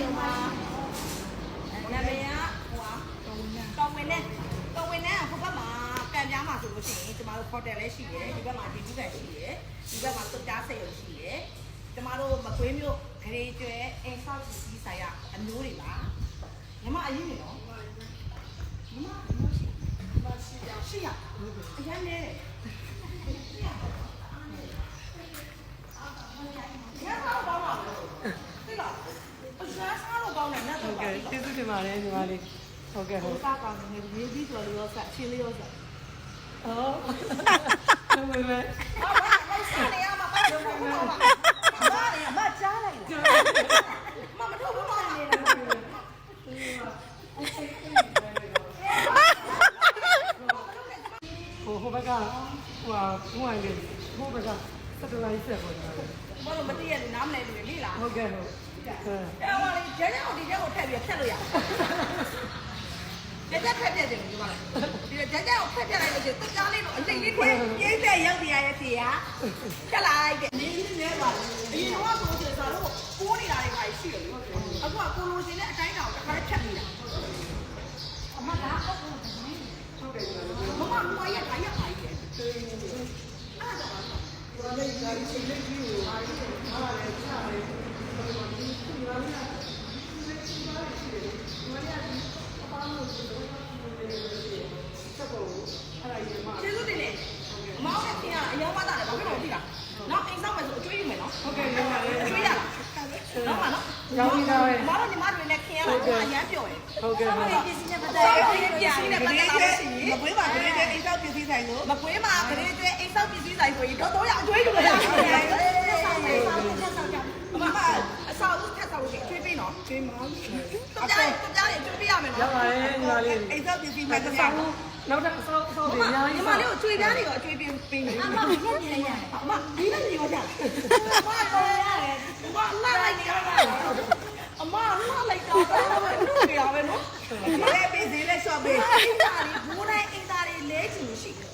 ရုံမှာနာမည်ကဟိုဟာတောင်ဝင်နဲ့တောင်ဝင်နဲ့ဟိုဘက်မှာပြန်ပြားမှာဆိုလို့ရှိရင်ကျမတို့ဟိုတယ်လည်းရှိတယ်ဒီဘက်မှာဒီဒီဘက်ရှိတယ်ဒီဘက်မှာစုတ်သားစိတ်ရုံရှိတယ်ကျမတို့မကွေးမျိုးဂရေကျွဲအိမ်ဆောက်ကြီးဆိုင်ရအမျိုးတွေပါညီမအရင်နေနော်ညီမအမျိုးရှိရှိရအရင်နေရအောင်ပါပါသိလားအရှားစားလို့ကောင်းတယ်နဲ့ ဟု တော့ တ် ပါ ကဲ့ကျေးဇူးတင် ပါတယ်ညီမလေးဟုတ်ကဲ့ဟိုဟုတ်စားကောင်းတယ်ရေးပြီးဆိုလို့ဆက်ချင်းလေးရောဆက်အော်ဟုတ်ပါမယ်ဟာဘာလဲစားနေရမှာပါလို့ပြောတာဘာလဲမကြားလိုက်လားမမထုတ်ဘူးမနေလားဟိုဟိုဘက်ကဟိုဟာဘုံဝင်လေးဟိုဘက်ကစက်တလိုက်ဆက်ပေါ်တ ယ်ဘာလို့မတည့်ရလို့နားမလဲလို့လေလားဟုတ်ကဲ့ဟုတ်အဲအဲ့ဟိုလေကျဲကျဲကိုဒီကျဲကိုထည့်ပြီးဖြတ်လို့ရတယ်ကျဲကျဲဖက်ပြတယ်ဒီမှာဒီကျဲကျဲကိုဖက်ပြလိုက်လို့ကျ tức ကြားလေးတော့အလိမ့်လေးထဲပြိတဲ့ရောက်ပြရရဲ့စီဟာဖြတ်လိုက်တဲ့နေနေနေပါအရင်တော့ဆိုချင်ဆိုတော့ပိုးနေတာတွေပါရှိတယ်အခုကကိုလိုချင်တဲ့အတိုင်းတောင်တစ်ခါဖြတ်နေတာအမကဟုတ်ကဲ့မမမရရရပါရဲ့ကျေးဇူးတ င်တယ်။မောင်နဲ့ခင်ကအယောမသားတယ်ဘာဖြစ်လို့လဲသိလား။နောက်အိမ်ဆောင်မယ်ဆိုအကျွေးယူမယ်နော်ဟုတ်ကဲ့ညီမလေး။အကျွေးရလား။နော်မနော်။မောင်တို့ညီမတွေနဲ့ခင် ရတာကအရန်ပြောတယ်ဟုတ်ကဲ့ဟုတ်။ပစ္စည်းနဲ့ပတ်သက်ပြီးပစ္စည်းနဲ့ပတ်သက်လို့ရှိရင်မကွေးပါကလေးတဲ့အိမ်ဆောက်ပစ္စည်းဆိုင်လို့မကွေးမှာကလေးတွေအိမ်ဆောင်ပစ္စည်းဆိုင်ဆိုရင်တော့တော့ရအကျွေးယူမယ်။ဆက်ဆောင်မယ်ဆောင်ဆက်ဆောင်ကြ။အမအဆောက်အဦထက်ဆောင်လို့ရှိရင်အကျွေးပေးနော်ကျွေးမောင်း။တော့ကြားတော့ကြားရင်အကျွေးပေးရမယ်ရနော်ပါတယ်ညီမလေးအိမ်ဆောက်ပစ္စည်းမမှတတစ်ဆောဆောက်က်နောက်တစ်ဆောက်ဆောက်။ပြီးအများညီကြီးမဆောက်လေးကိုကျွေးသားတွေရောအကျွေးပေးပေးမယ်။အမမင်းနေရ။အမဒီလည်းနေရောကြ။အမတော့ရတယ်။အမလာလိုက်နေရတယ်။အမလာလိုက်တော့တော့နုနေရပဲနော် ဒီ လေးပစ္စည်းလေးဆော့ပေး။အိမ်သားတွေဘူးတိုင်းအိမ်သားတွေလဲချင်ရှိတယ်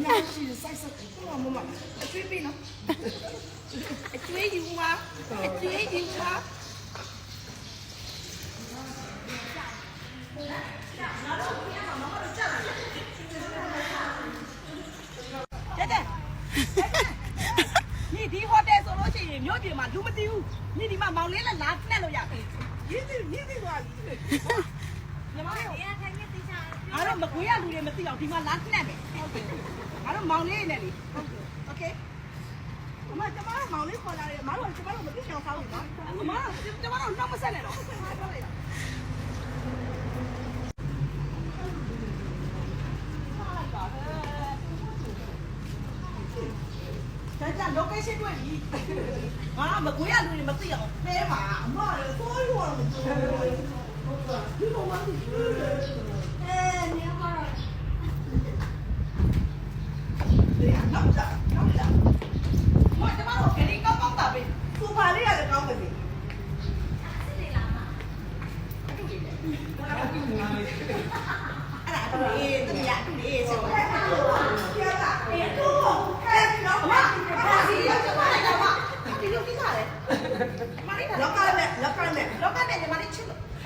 ။ညာရှိစိုက်စိုက်မမမအကျွေးပေးနော်။အကျွေးယူပါအကျွေးယူပါတဲ့တဲ့ညီဒီဟိုတယ်ဆိုလို့ရှိရင်မြို့ပြင်မှာလူမသိဘူးညီဒီမှာမောင်လေးလည်းလာနှက်လို့ရတယ်ရင်းစီရင်းစီသွားပြီ ညီမတို့အားတော့မကွေးရလူတွေမသိအောင်ဒီမှာလာနှက်မယ်ဟုတ်ကဲ့အားတော့မောင်လေးနဲ့လေဟုတ်ကဲ့โอเคအမကျမတို့မောင်လေးခေါ်လာတယ်အမတို့ကျမတို့မသိချောင်းစားဘူးနော်အမတို့ကျမတို့နောက်မဆက်နဲ့တော့ဒါကြ location တွေ့ပြီငါမကွေးရလူတွေမသိအောင်ဖဲပါအမလည်းကိုယ်ရောမသိဘူးဒီကောင်မသိဘူးအဲနေရာမှာဒီနောက်ကြနောက်ကြမကျမတို့ခရီးကောင်းကောင်းတာပဲ စူပါလေးရတယ်ကောင်းပါစေ အဲ့ဒါတူလေးတမရတူလေးဆိုတော့ ပြတာအေးတော့ဟဲ့တော့ အမဘာစီရောက်ကျမ လိုက်တော့မဒီလိုပြီးသားလေမလေးလောတော့က်ကလည်းလောက်ကလည်းလောကနဲ့ညီမလေး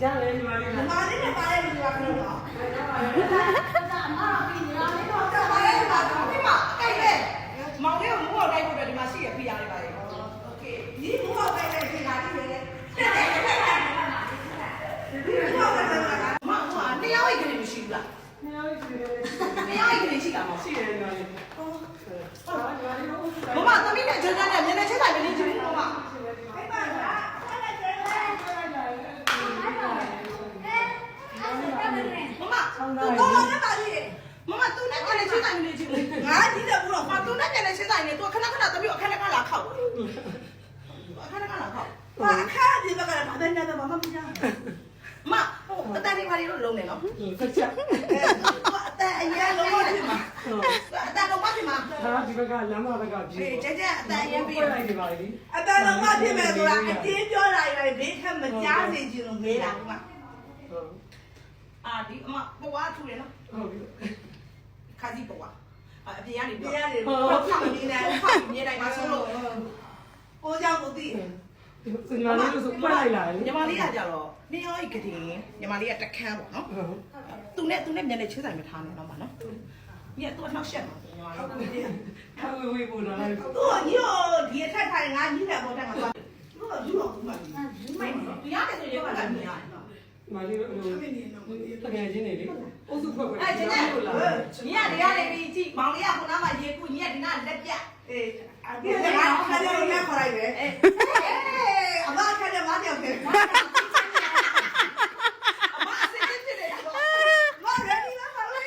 free တော့ လာခောက်အခက်ခဏလာခောက်ဟာအခါဒီဘက်ကလည်းဘာပဲနေတော့မမမညာမဟိုအတန်ဒီပါလေးလို့လုံးနေနော်ဆက်ချက်အတန်အရင်လုံးဝဖြစ်မှာအတန်တော့မဖြစ်မှာဟာဒီဘက်ကလမ်းမဘက်ကပြေးအေးကြကြအတန်အရင်ပြီးပြလိုက်ဒီပါလေအတန်လုံးဝဖြစ်မယ်ဆိုတာအတင်းပြောတာရဘေးခက်မကြားစေချင်လို့မေးတာကဟုတ်အာဒီအမပွားထူတယ်နော်ဟုတ်ပြီခါစီပွားအပြင်ကနေပြပြီးရတယ်တော့ဖောက်နေတယ်ဖောက်နေတယ်မှာဆိုလို့ ကိုကြောင့်ကိုသိစင်မလေးလို့ဆိုပြလိုက်လာလေညီမလေးကကြတော့နေရောဤကတင်ညီမလေးကတခန်းပေါ့နော်ဟုတ်သူနဲ့သူနဲ့မျက်နှာချင်းဆိုင်မထားနဲ့တော့ပါနော်ညက်သူအနောက်ရှက်မှာညီမလေးဟာဝေဝေပေါ်လာတယ်သူကညိုဒီအထက်ထိုင်ငါညိတဲ့ပေါ်တက်မှာသွားသူကယူတော့ဘူးမှာမိုက်နေတယ်ရတယ်ဆိုရင်ကလည်းမြင်ရတယ်မလေးတို့တကယ်ချင်းနေလေအုပ်စုဖွဲ့ဖွဲ့အဲ့ကျတဲ့ညက်ရရတယ်ပြီးကြည့်မောင်လေးကခုနကရေကူညက်ဒီနာလက်ပြအေးအဲ့ဒါကခါတ ယ်ရခေါ်လိုက်ပဲအေးအမခါတယ်မပြောခဲ့ အမအစစ်စစ်ဖြစ်နေတာတော့ မရဒီလာပါလေ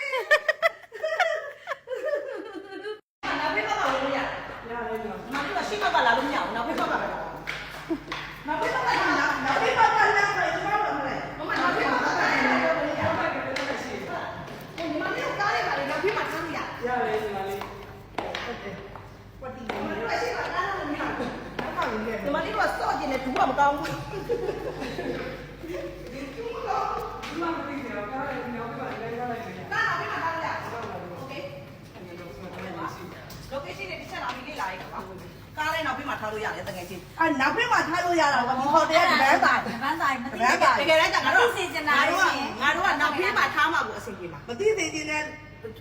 နောက်ဖေးပါပါလို့ရတယ် ရတယ်နော် ။နောက်ပြီးတော့ရှိမကလာလို့မရဘူး။နောက်ဖေးပါပါပဲ နောက်ပြီးတော့နောက်ပြီးတော့လာမယ်ဒီမှာတော့မလဲ ။မမနောက်ဖေးပါပါပဲ။ဒီမှာလည်းကားလေးပါလေနောက်ဖေးမှာထားရ။ ရတယ်ဒီမလေး ဝတ်တီ ဒီမှာလည်းရှိမကားလို့မရဘူး နောက်ပါဝင်ခဲ့ ။ဒီမှာလေးကစော့ကျင်နေဘူးမကောင်းဘူး ဒီမှာမသိသေးတော့ကားလေးညောင်းပြပါလေကားလိုက်နေရ ။ကားနောက်ဖေးမှာထားရ။ Okay ။ location နဲ့တစ်ချက်လာပြီးလေ့လာရတာပါ။ကားလေးနောက်ဖေးမှာထားလို့ရတယ်တကယ်ချင်း အဲ့နောက်ပြီးမှထားလို့ ရတာကဒီဟိုတယ်ကဘဲပါဗန်းဆိုင်မသိ။တကယ်တမ်းကျငါတို့သိစင်နာလို့ရှိရင်ငါတို့ကနောက်ဖေးမှာထားမှကိုအဆင်ပြေမှာမသိသေးခြင်းနဲ့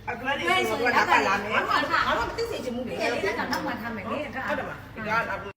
အကလေးတွေ့ဆိုဆိုတော့ရင်တော့တော့လာလာမမယ်ယ်ငါတို့ကငါတို့မသိစေချင်ဘူးလေဒီလေးကတော့နောက်မှထားမယ်လေဒါဟုတ်တယ်မလား။ဒီက